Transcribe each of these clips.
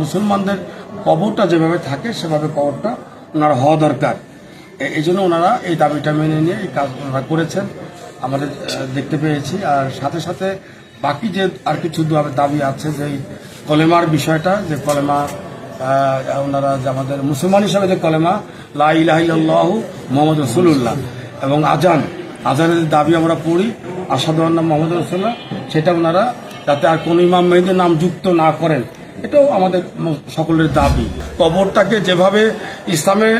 মুসলমানদের কবরটা যেভাবে থাকে, সেভাবে কবরটা ওনারা হওয়া দরকার। এই জন্য ওনারা এই দাবিটা মেনে নিয়ে এই কাজ ওনারা করেছেন। আমাদের দেখতে পেয়েছি। আর সাথে সাথে বাকি যে আর কিছু দাবি আছে, যে কলেমার বিষয়টা, যে কলেমা ওনারা যে আমাদের মুসলমান হিসাবে যে কলেমা, লা ইলাহিল্লাহ মোহাম্মদ রসুল্লাহ এবং আজান, আজানের দাবি আমরা পড়ি আসাদু মোহাম্মদ রসুল্লাহ সেটা ওনারা যাতে আর কোনো ইমাম মেয়েদের নাম যুক্ত না করেন এটাও আমাদের সকলের দাবি। কবরটাকে যেভাবে ইসলামে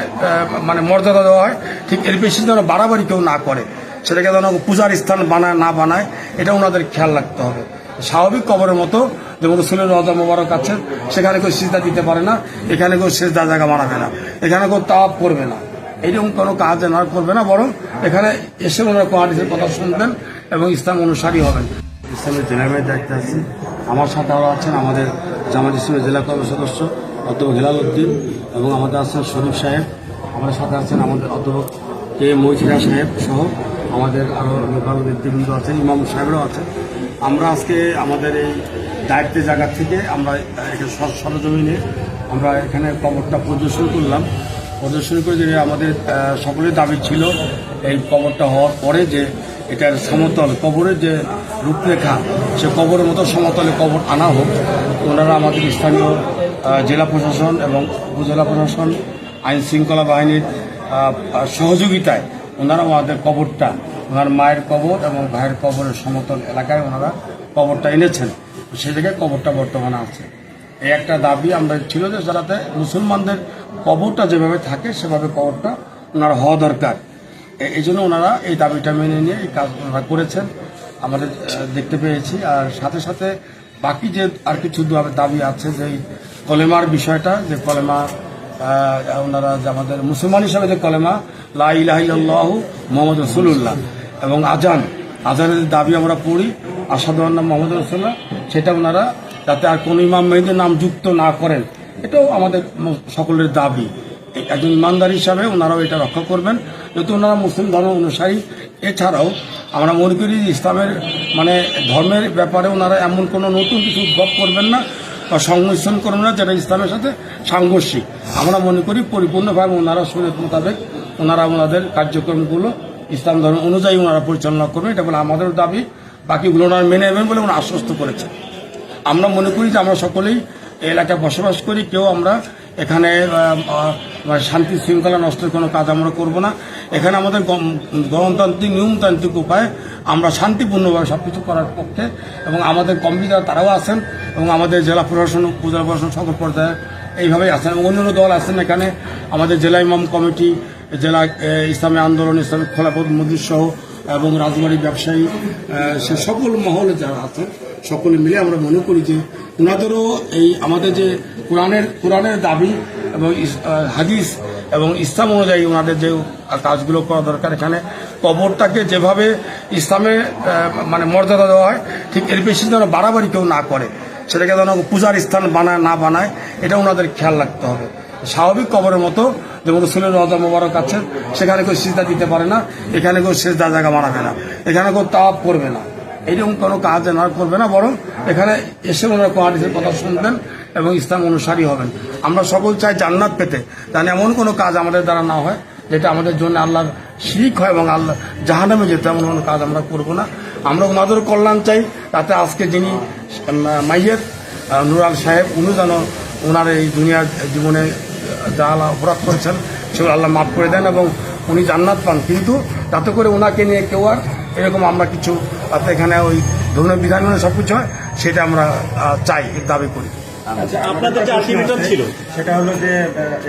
মানে মর্যাদা দেওয়া হয়, ঠিক এর বেশি যেন বাড়াবাড়ি কেউ না করে। সেটাকে যেন পূজার স্থান বানায়, না বানায়, এটা ওনাদের খেয়াল রাখতে হবে। স্বাভাবিক কবরের মতো, যেমন রসুলের রজা মোবারক আছে, সেখানে কেউ সিজদা দিতে পারে না, এখানে কেউ সেজদা জায়গা বানাবে না, এখানে কেউ তাপ করবে না। এরকম কোনো কাজ না করবে না, বরং এখানে এসে ওনারা কোয়ারিসের কথা শুনবেন এবং ইসলাম অনুসারী হবেন। ইসলামের জেলামের দায়িত্বে আছি আমার সাথে আরও আছেন, আমাদের জামাত ইসলামের জেলা কমিটির সদস্য অধ্যাপক হেলাল উদ্দিন এবং আমাদের আছেন শরীফ সাহেব। আমাদের সাথে আছেন আমাদের অধ্যাপক কে মৈথিরা সাহেব সহ আমাদের আরও লোকাল নেতৃবৃন্দ আছেন, ইমাম সাহেবরাও আছেন। আমরা আজকে আমাদের এই দায়িত্বের জায়গা থেকে আমরা এখানে সরজমিনে আমরা এখানে কবরটা প্রদর্শন করলাম। প্রদর্শন করে যে আমাদের সকলের দাবি ছিল এই কবরটা হওয়ার পরে যে এটার সমতল কবরের যে রূপরেখা, সে কবরের মতো সমতলে কবর আনা হোক, ওনারা আমাদের স্থানীয় জেলা প্রশাসন এবং উপজেলা প্রশাসন, আইন শৃঙ্খলা বাহিনীর সহযোগিতায় ওনারা আমাদের কবরটা, ওনার মায়ের কবর এবং ভাইয়ের কবরের সমতল এলাকায় ওনারা কবরটা এনেছেন। সেই জায়গায় কবরটা বর্তমানে আছে। এই একটা দাবি আমরা ছিল যে যাতে মুসলমানদের কবরটা যেভাবে থাকে, সেভাবে কবরটা ওনারা হওয়া দরকার। এই জন্য ওনারা এই দাবিটা মেনে নিয়ে এই কাজ ওনারা করেছেন। আমাদের দেখতে পেয়েছি। আর সাথে সাথে বাকি যে আর কিছু দাবি আছে, যে কলেমার বিষয়টা, যে কলেমা ওনারা যে আমাদের মুসলমান হিসাবে যে কলেমা, লা ইলাহিল্লাহ মোহাম্মদ রসুল্লাহ এবং আজান আজানের দাবি আমরা পড়ি আসাদু আল্লাহ মোহাম্মদ রসুল্লাহ সেটা ওনারা যাতে আর কোনো ইমাম মেয়েদের নাম যুক্ত না করেন, এটাও আমাদের সকলের দাবি। একজন ইমানদার হিসাবে ওনারাও এটা রক্ষা করবেন। যেহেতু ওনারা মুসলিম ধর্ম অনুসারী, এছাড়াও আমরা মনে করি ইসলামের মানে ধর্মের ব্যাপারে ওনারা এমন কোনো নতুন কিছু উদ্ভব করবেন না বা সংমিশ্রণ করবেন না যেটা ইসলামের সাথে সাংঘর্ষিক। আমরা মনে করি পরিপূর্ণভাবে ওনারা শরীর মোতাবেক ওনারা ওনাদের কার্যক্রমগুলো ইসলাম ধর্ম অনুযায়ী ওনারা পরিচালনা করবেন, এটা বলে আমাদের দাবি। বাকিগুলো ওনারা মেনে নেবেন বলে ওনারা আশ্বস্ত করেছেন। আমরা মনে করি যে আমরা সকলেই এলাকায় বসবাস করি, কেউ আমরা এখানে শান্তি শৃঙ্খলা নষ্টের কোনো কাজ আমরা করব না। এখানে আমাদের গণ- গণতান্ত্রিক, নিয়মতান্ত্রিক উপায়ে, আমরা শান্তিপূর্ণভাবে সব কিছু করার পক্ষে এবং আমাদের কম্পিউটার তারাও আছেন এবং আমাদের জেলা প্রশাসন, উপজেলা প্রশাসন, সকল পর্যায়ে এইভাবেই আছেন এবং অন্যান্য দল আছেন এখানে। আমাদের জেলা ইমাম কমিটি, জেলা ইসলামী আন্দোলন, ইসলামী খোলাপদ মজুর সহ এবং রাজবাড়ি ব্যবসায়ী সে সকল মহলে যারা আছেন সকলে মিলে আমরা মনে করি যে ওনাদেরও এই আমাদের যে কোরআনের কোরআনের দাবি এবং হাদিস এবং ইসলাম অনুযায়ী ওনাদের যে কাজগুলো করা দরকার, এখানে কবরটাকে যেভাবে ইসলামে মানে মর্যাদা দেওয়া হয়, ঠিক এর বেশি যেন বাড়াবাড়ি কেউ না করে, সেটাকে যেন পূজার স্থান বানায়, না বানায়, এটা ওনাদের খেয়াল রাখতে হবে। স্বাভাবিক কবরের মতো যেমন রসুলের রজা মোবারক আছে, সেখানে কেউ সিজদা দিতে পারে না, এখানে কেউ সেজদা জায়গা বানাবে না, এখানে কেউ তাপ করবে না। এইরকম কোনো কাজ না করবে না, বরং এখানে এসে ওনারা কোয়ারিসের কথা শুনবেন এবং ইসলাম অনুসারী হবেন। আমরা সকল চাই জান্নাত পেতে, যেন এমন কোনো কাজ আমাদের দ্বারা না হয়, যেটা আমাদের জন্য আল্লাহর শিখ হয় এবং আল্লাহ জাহানামে যেতে এমন কোনো কাজ আমরা করব না। আমরা ওনাদের কল্যাণ চাই, তাতে আজকে যিনি মাইয়ের নুরাল সাহেব, উনি যেন ওনার এই দুনিয়ার জীবনে যা আল্লাহ অপরাধ করেছেন, সেগুলো আল্লাহ মাফ করে দেন এবং উনি জান্নাত পান। কিন্তু তাতে করে ওনাকে নিয়ে কেউ আর এরকম আমরা কিছু যাতে এখানে ওই ধর্মীয় বিধান মানে সব কিছু হয় সেটা আমরা চাই দাবি করি। আচ্ছা আপনাদের যে আলটিমেটাম ছিল? সেটা হলো যে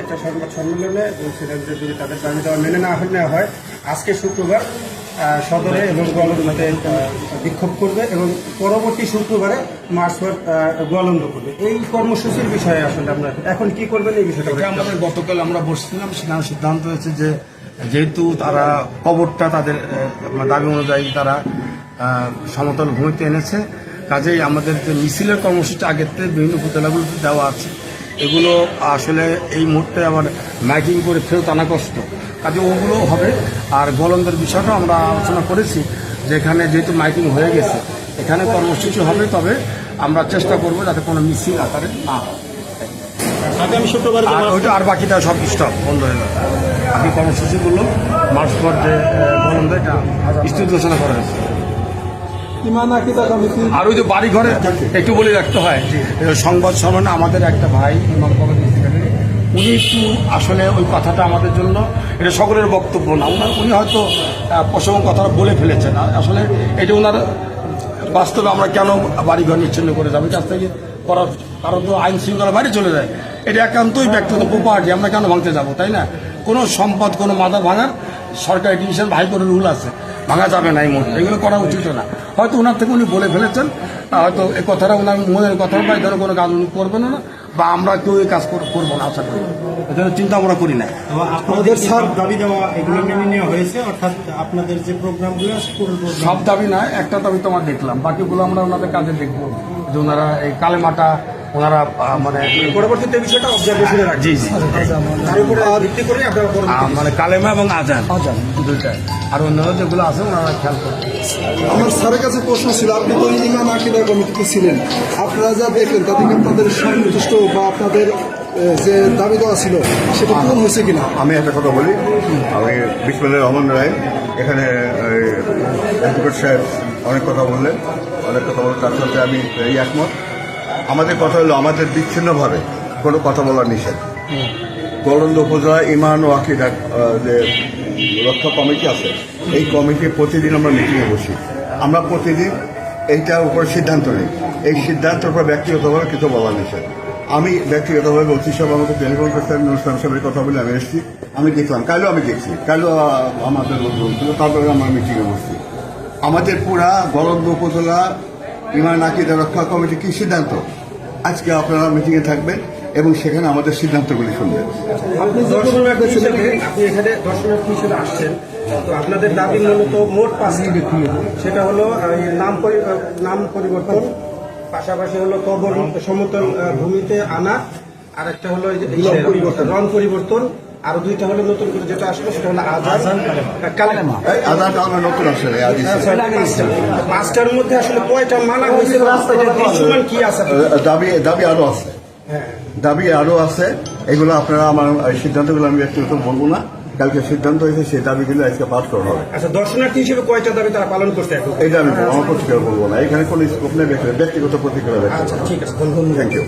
একটা সংবাদ সম্মেলনে বলছিলেন যে যদি তাদের দাবি দেওয়া মেনে না নেওয়া হয় আজকে শুক্রবার সদরে এবং গোয়ালন্দতে আহ, বিক্ষোভ করবে এবং পরবর্তী শুক্রবারে মার্চওয়ার গোয়ালন্দ করবে। এই কর্মসূচির বিষয়ে আসলে আপনার এখন কি করবেন এই বিষয়টা আমাদের গতকাল আমরা বসছিলাম সেখানে সিদ্ধান্ত হয়েছে যে যেহেতু তারা কবরটা তাদের দাবি অনুযায়ী তারা সমতল ভূমিতে এনেছে। কাজেই আমাদের যে মিছিলের কর্মসূচি আগের থেকে বিভিন্ন উপজেলাগুলোতে দেওয়া আছে। এগুলো আসলে এই মুহূর্তে আবার মাইকিং করে ফেরত আনা কষ্ট। কাজে ওগুলো হবে। আর গোলন্দের বিষয়টা আমরা আলোচনা করেছি যে এখানে যেহেতু মাইকিং হয়ে গেছে এখানে কর্মসূচি হবে তবে আমরা চেষ্টা করব যাতে কোনো মিছিল আকারে না হয়। আগামী শুক্রবার আর ওইটা আর বাকিটা সব স্টপ বন্ধ হয়ে যাবে। বাকি কর্মসূচিগুলো মার্চ পর যে বন্ধ এটা স্থির ঘোষণা করা হয়েছে। আর ওই যে বাড়ি ঘরে একটু বলে রাখতে হয়। সংবাদ সম্মেলনে আমাদের একটা ভাই ইমাম কমিটির সেক্রেটারি উনি একটু আসলে ওই কথাটা আমাদের জন্য এটা সকলের বক্তব্য না। উনার উনি হয়তো প্রসঙ্গ কথাটা বলে ফেলেছেন। আসলে এটা ওনার বাস্তবে আমরা কেন বাড়িঘর নিচ্ছিন্ন করে যাব? কাছ থেকে করার কারণ তো আইন শৃঙ্খলা বাইরে চলে যায়। এটা একান্তই ব্যক্তিগত প্রপার্টি আমরা কেন ভাঙতে যাব তাই না? কোনো সম্পদ কোনো মাদার ভাঙার সরকারি ডিভিশন ভাই করে রুল আছে। ভাঙা যাবে না এই মুহূর্তে। এগুলো করা উচিত না। হয়তো ওনার থেকে উনি বলে ফেলেছেন হয়তো এ কথাটা ওনার মনের কথা বা ধরো কোনো কাজ উনি করবেন না বা আমরা কেউ এই কাজ কর- করব না আশা করি। এজন্য চিন্তা আমরা করি না। আপনাদের সব দাবি দেওয়া এগুলো মেনে নেওয়া হয়েছে? অর্থাৎ আপনাদের যে প্রোগ্রামগুলো সব দাবি না একটা দাবি তো আমরা দেখলাম বাকিগুলো আমরা ওনাদের কাজে দেখব। যে ওনারা এই কালেমাটা ওনারা মানে পরবর্তীতে বিষয়টা অবজারভেশনে রাখছি জি জি। তার উপরে ভিত্তি করে আপনারা মানে কালেমা এবং আজান। আজান। দুইটাই। আর অন্যান্য যেগুলো আছে ওনারা খেয়াল করবেন আমার স্যারের কাছে প্রশ্ন ছিল আপনি তো ইমান আকিদা কমিটিতে ছিলেন। আপনারা যা দেখলেন তাতে কি আপনাদের সন্তুষ্ট বা আপনাদের যে দাবি দেওয়া ছিল সেটা পূরণ হয়েছে কিনা? আমি একটা কথা বলি। আমি বিসমুল্লাহ রহমান রায় এখানে অ্যাডভোকেট সাহেব অনেক কথা বললেন। অনেক কথা বললেন তার সাথে আমি এই একমত। আমাদের কথা হলো আমাদের বিচ্ছিন্নভাবে কোনো কথা বলার নিষেধ। গৌরন্দ উপজেলা ইমান ও আকিদা যে রক্ষা কমিটি আছে, এই কমিটি প্রতিদিন আমরা মিটিংয়ে বসি। আমরা প্রতিদিন এইটার উপর সিদ্ধান্ত নিই। এই সিদ্ধান্তের উপর ব্যক্তিগতভাবে কিছু বলার নিষেধ। আমি ব্যক্তিগতভাবে অতি আমাকে টেলিফোন করতেন অনুষ্ঠান সাহেবের কথা বলে আমি এসেছি। আমি দেখলাম, কালও আমি দেখছি, কালও আমাদের তারপরে আমরা মিটিংয়ে বসছি। আমাদের পুরা গরন্দ উপজেলা ইমান আকিদা রক্ষা কমিটি কি সিদ্ধান্ত? আজকে আপনারা মিটিংয়ে থাকবেন এবং সেখানে আমাদের সিদ্ধান্তগুলি শুনবেন। আপনি এখানে দর্শনার্থী হিসেবে আসছেন তো আপনাদের দাবি মূলত মোট পাঁচটি সেটা হলো নাম নাম পরিবর্তন পাশাপাশি হলো কবর সমতল ভূমিতে আনা আর একটা হলো রং পরিবর্তন আর দুইটা হলো নতুন করে যেটা আসলো সেটা হলো আজান কালেমা। এই নতুন আসলে। পাঁচটা। পাঁচটার মধ্যে আসলে কয়টা মানা হয়েছে দৃশ্যমান কি আছে? দাবি দাবি আরও আছে। হ্যাঁ। দাবি আরও আছে। এগুলো আপনারা আমার এই সিদ্ধান্তগুলো আমি ব্যক্তিগত বলব না। কালকে সিদ্ধান্ত হয়েছে সেই দাবিগুলো আজকে পাঠ করা হবে। আচ্ছা দর্শনার্থী হিসেবে কয়টা দাবি তারা পালন করতে এখন? এটা আমি আমার প্রতিক্রিয়া বলব না। এখানে কোনো স্কোপ নেই ব্যক্তিগত প্রতিক্রিয়া আচ্ছা ঠিক আছে থ্যাংক ইউ